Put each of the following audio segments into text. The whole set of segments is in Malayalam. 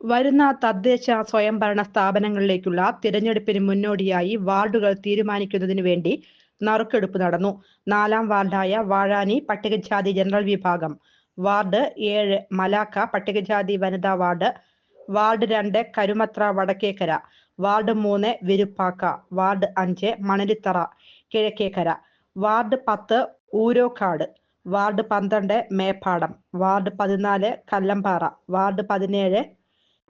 വരുന്ന തദ്ദേശ സ്വയംഭരണ സ്ഥാപനങ്ങളിലേക്കുള്ള തിരഞ്ഞെടുപ്പിന് മുന്നോടിയായി വാർഡുകൾ തീരുമാനിക്കുന്നതിന് വേണ്ടി നറുക്കെടുപ്പ് നടന്നു. നാലാം വാർഡായ വാഴാനി പട്ടികജാതി ജനറൽ വിഭാഗം. വാർഡ് ഏഴ് മലാക്ക പട്ടികജാതി വനിതാ വാർഡ്. വാർഡ് രണ്ട് കരുമത്ര വടക്കേക്കര. വാർഡ് മൂന്ന് വിരുപ്പാക്ക. വാർഡ് അഞ്ച് മണലിത്തറ കിഴക്കേക്കര. വാർഡ് പത്ത് ഊരോക്കാട്. വാർഡ് പന്ത്രണ്ട് മേപ്പാടം. വാർഡ് പതിനാല് കല്ലമ്പാറ. വാർഡ് പതിനേഴ്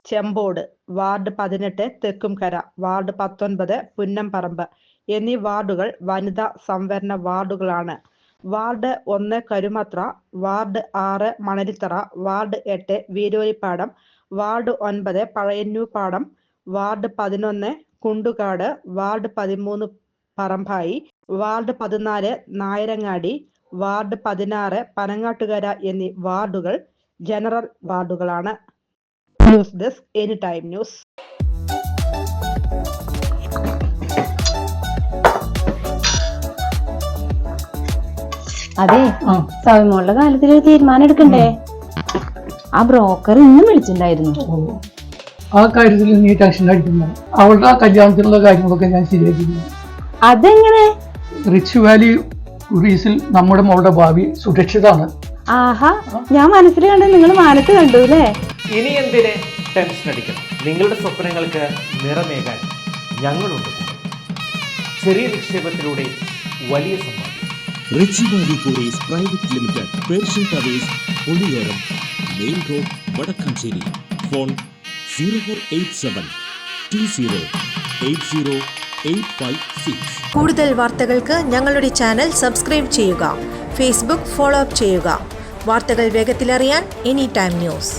ചെമ്പോട് വാർഡ് പതിനെട്ട് തെക്കുംകര വാർഡ് പത്തൊൻപത് പുന്നംപറമ്പ് എന്നീ വാർഡുകൾ വനിതാ സംവരണ വാർഡുകളാണ്. വാർഡ് ഒന്ന് കരുമത്ര വാർഡ് ആറ് മണലിത്തറ വാർഡ് എട്ട് വീരോലിപ്പാടം വാർഡ് ഒൻപത് പഴയന്നൂപ്പാടം വാർഡ് പതിനൊന്ന് കുണ്ടുകാട് വാർഡ് പതിമൂന്ന് പറമ്പായി വാർഡ് പതിനാല് നായരങ്ങാടി വാർഡ് പതിനാറ് പനങ്ങാട്ടുകര എന്നീ വാർഡുകൾ general വാർഡുകളാണ്. News desk any time news. അതെ ആ. സൗമ്യമുള്ള കാര്യത്തിൽ ഒരു തീരുമാനം എടുക്കണ്ടേ? ആ ബ്രോക്കർ ഇന്നും വിളിച്ചിട്ടുണ്ടായിരുന്നു. ആ കാര്യത്തിൽ നീ ടെൻഷൻ അടിക്കുന്നു അവളുടെ ആ കല്യാണത്തിനുള്ള കാര്യങ്ങളൊക്കെ ഞാൻ ശരിയാക്കിയിരുന്നു അതെങ്ങനെ? റിച്ച് വാലി ഗ്രീസിൽ നമ്മുടെ മോളുടെ ഭാവി സുരക്ഷിതാണ്. ആഹാ ഞാൻ മനസ്സിൽ നിങ്ങൾ മാനത്ത് കണ്ടു അല്ലേ? ഇനി എന്തിന്? ടെൻഷൻ അടിക്കണം നിങ്ങളുടെ സ്വപ്നങ്ങൾക്ക് നിറമേകാൻ ഞങ്ങളുണ്ട്. ചെറിയ നിക്ഷേപത്തിലൂടെ വലിയ സമ്പാദ്യം. Richie Valley Kuries private limited Persian towers Oliyoram main road Vadakkanchery. Phone zero four eight seven two zero eight zero eight five six. കൂടുതൽ വാർത്തകൾക്ക് ഞങ്ങളുടെ ചാനൽ സബ്സ്ക്രൈബ് ചെയ്യുക. ഫേസ്ബുക്ക് ഫോളോ അപ്പ് ചെയ്യുക. വാർത്തകൾ വേഗത്തിലറിയാൻ എനി ടൈം ന്യൂസ്.